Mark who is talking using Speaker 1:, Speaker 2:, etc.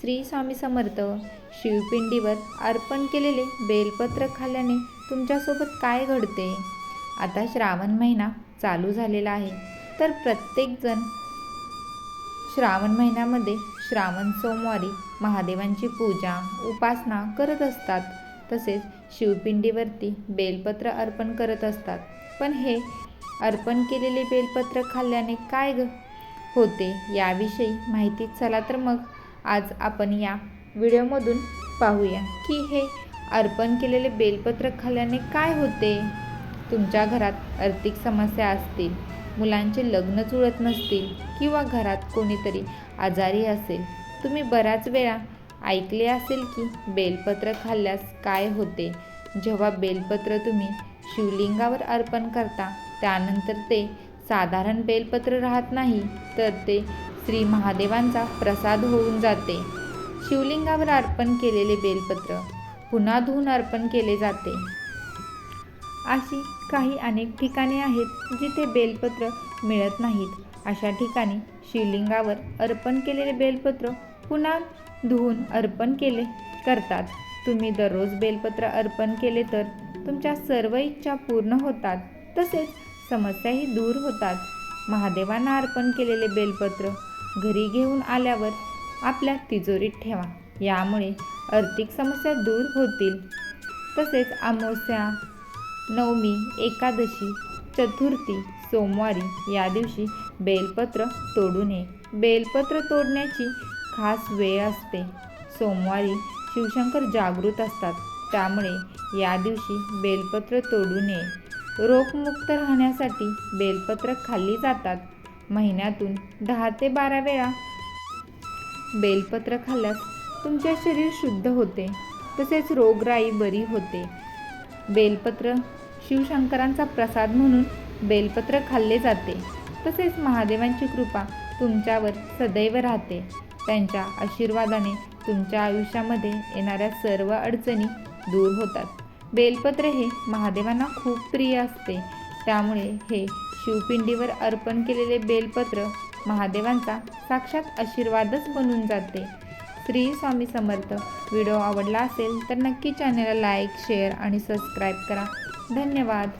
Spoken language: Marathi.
Speaker 1: श्री स्वामी समर्थ शिवपिंडीवर अर्पण केलेले बेलपत्र खाल्ल्याने तुमच्यासोबत काय घडते? आता श्रावण महिना चालू झालेला आहे. तर प्रत्येकजण श्रावण महिन्यामध्ये श्रावण सोमवारी महादेवांची पूजा उपासना करत असतात. तसेच शिवपिंडीवरती बेलपत्र अर्पण करत असतात. पण हे अर्पण केलेले बेलपत्र खाल्ल्याने काय ग? होते याविषयी माहिती चला तर मग. आज आपण या व्हिडिओमधून पाहूया की हे अर्पण केलेले बेलपत्र खाल्ल्याने काय होते? तुमच्या घरात आर्थिक समस्या असतील मुलांचे लग्न जुळत नसतील किंवा घरात कोणीतरी आजारी असेल तुम्ही बऱ्याच वेळा ऐकले असेल की बेलपत्र खाल्ल्यास काय होते? जेव्हा बेलपत्र तुम्ही शिवलिंगावर अर्पण करता त्यानंतर ते साधारण बेलपत्र राहत नाही तर ते श्री महादेवांचा प्रसाद होऊन जाते. शिवलिंगावर अर्पण केलेले बेलपत्र पुन्हा धुवून अर्पण केले जाते. अशी काही अनेक ठिकाणे आहेत जिथे बेलपत्र मिळत नाहीत. अशा ठिकाणी शिवलिंगावर अर्पण केलेले बेलपत्र पुन्हा धुवून अर्पण केले करतात. तुम्ही दररोज बेलपत्र अर्पण केले तर तुमच्या सर्व इच्छा पूर्ण होतात. तसेच समस्याही दूर होतात. महादेवांना अर्पण केलेले बेलपत्र घरी घेऊन आल्यावर आपल्या तिजोरीत ठेवा. यामुळे आर्थिक समस्या दूर होतील. तसेच अमावस्या नवमी एकादशी चतुर्थी सोमवारी या दिवशी बेलपत्र तोडू नये. बेलपत्र तोडण्याची खास वेळ असते. सोमवारी शिवशंकर जागृत असतात. त्यामुळे या दिवशी बेलपत्र तोडू नये. रोगमुक्त राहण्यासाठी बेलपत्र खाल्ली जातात. महिन्यातून दहा ते बारा वेळा. बेलपत्र खाल्ल्यास तुमचे शरीर शुद्ध होते तसेच रोगराई बरी होते. बेलपत्र शिवशंकरांचा प्रसाद म्हणून बेलपत्र खाल्ले जाते तसेच महादेवांची कृपा तुमच्यावर सदैव राहते. त्यांच्या आशीर्वादाने तुमच्या आयुष्यामध्ये येणाऱ्या सर्व अडचणी दूर होतात. बेलपत्र हे महादेवांना खूप प्रिय असते. त्यामुळे हे शिवपिंडीवर अर्पण केलेले बेलपत्र महादेवांचा साक्षात आशीर्वादच बनून जाते. श्री स्वामी समर्थ व्हिडिओ आवडला असेल तर नक्की चॅनलला लाईक शेअर आणि सबस्क्राईब करा. धन्यवाद.